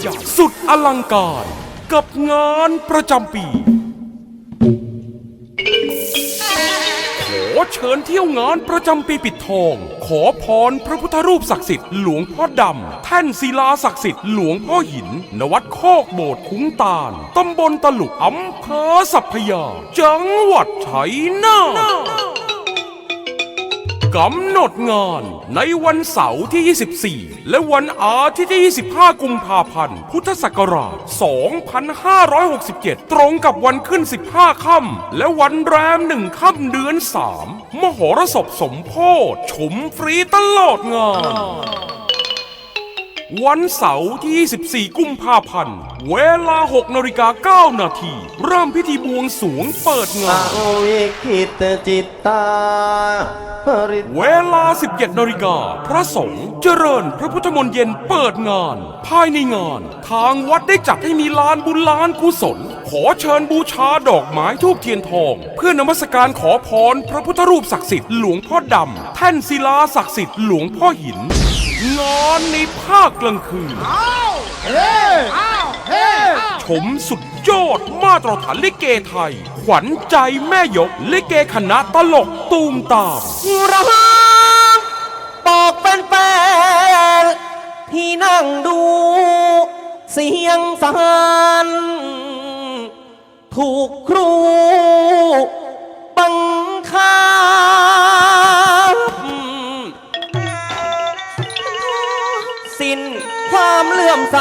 ใหญ่สุดอลังการ กับงานประจำปี ขอเชิญเที่ยวงานประจำปีปิดทอง ขอพรพระพุทธรูปศักดิ์สิทธิ์หลวงพ่อดำ แท่นศิลาศักดิ์สิทธิ์หลวงพ่อหิน นวัดโคกโบสถ์คุ้งตาล ตำบลตลุกอำเภอสัพพยา จังหวัดชัยนาท กำหนดงานในวันเสาร์ที่ 24 และวันอาทิตย์ที่ 25 กุมภาพันธ์ พุทธศักราช 2567 ตรงกับวันขึ้น 15 ค่ำและวันแรม 1 ค่ำเดือน 3 มหรสพสมโพธิชมฟรีตลอดงาน วันเสาร์ที่ 24 กุมภาพันธ์ เวลา 6นาฬิกา9นาทีเริ่มพิธีบวงสรวงเปิดงานอวิคิตจิตตาปริตเวลา 17นาฬิกาพระสงฆ์เจริญพระพุทธมนต์เย็นเปิดงาน ภายในงาน ทางวัดได้จัดให้มีลานบุญลานกุศล ขอเชิญบูชาดอกไม้ทูบเทียนทอง เพื่อนมัสการขอพรพระพุทธรูปศักดิ์สิทธิ์หลวงพ่อดำแท่นศิลาศักดิ์สิทธิ์หลวงพ่อหิน งานในภาคกลางคืนชมสุดยอดมาตรฐานลิเกไทย ขวัญใจแม่ยกลิเกคณะตลกตูมตามรักบอกเป็นแฟนๆที่นั่งดู เสียงสานถูกครูิน ความเลื่อมใส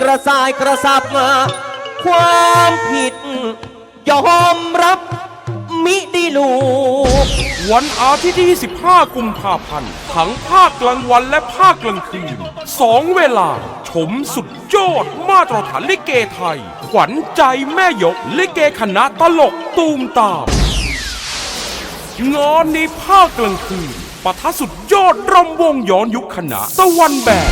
กระสายกระสับมา ความผิด ยอมรับมิได้ลูกวันอาทิตย์ที่ 25 กุมภาพันธ์ทั้งภาคกลางวันและภาคกลางคืนสองเวลา ชมสุดยอดมาตรฐานลิเกไทย ขวัญใจแม่ยก ลิเกคณะตลกตูมตามงานในภาคกลางคืน ปะทะสุดยอดรำวงย้อนยุคขณะตะวันแบบ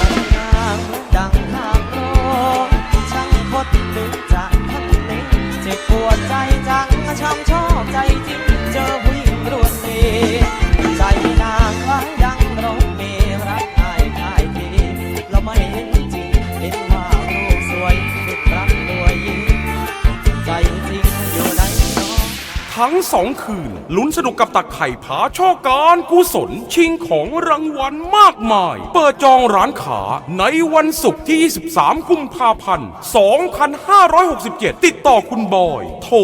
ใจจังช่างชอบใจจริง ทั้งสองคืน ลุ้นสนุกกับตักไข่ผาช่อการกุศล ชิงของรางวัลมากมาย เปิดจองร้านขาในวันศุกร์ที่ 23 กุมภาพันธ์ 2567 ติดต่อคุณบอย โทร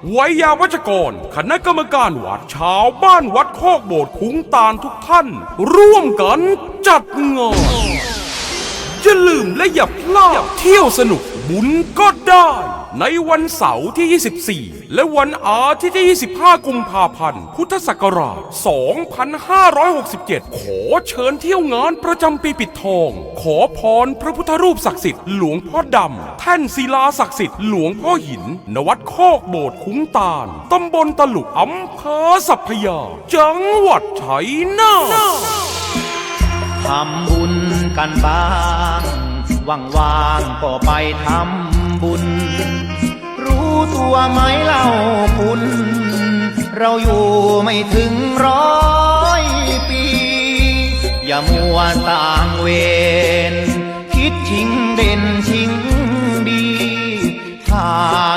0812816543 ไวยาวัจกร คณะกรรมการวัดชาวบ้านวัดโคกโบสถ์คุ้งตาลทุกท่าน ร่วมกันจัดงาน อย่าลืมและอย่าพลาดเที่ยวสนุกบุญก็ได้ ในวันเสาร์ที่ 24 และวันอาทิตย์ที่ 25 กุมภาพันธ์ พุทธศักราช 2567 ขอเชิญเที่ยวงานประจำปีปิดทอง ขอพรพระพุทธรูปศักดิ์สิทธิ์หลวงพ่อดำ แท่นศิลาศักดิ์สิทธิ์หลวงพ่อหิน นวัดโคกโบสถ์คุ้งตาล ตำบลตลุกอำเภอสัพพยา จังหวัดชัยนาท ทำบุญกันบ้างว่างๆก็ไปทำบุญ รู้ตัวไหมเล่าคุณ เราอยู่ไม่ถึงร้อยปี อย่ามัวต่างเวรคิดชิงเด่นชิงดีถ้า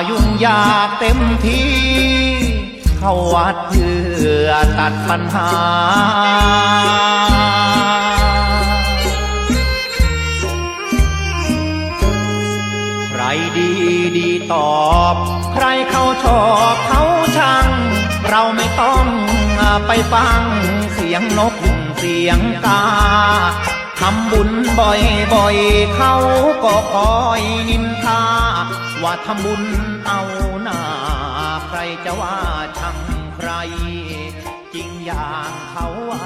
ยุ่งยากเต็มที่เข้าวัดเพื่อตัดปัญหา ชอบเขาชังเราไม่ต้องไปฟังเสียงนกเสียงกาทำบุญบ่อยๆ เขาก็คอยนินทา ว่าทำบุญเอาหน้า ใครจะว่าชังใคร จริงอย่างเขาว่า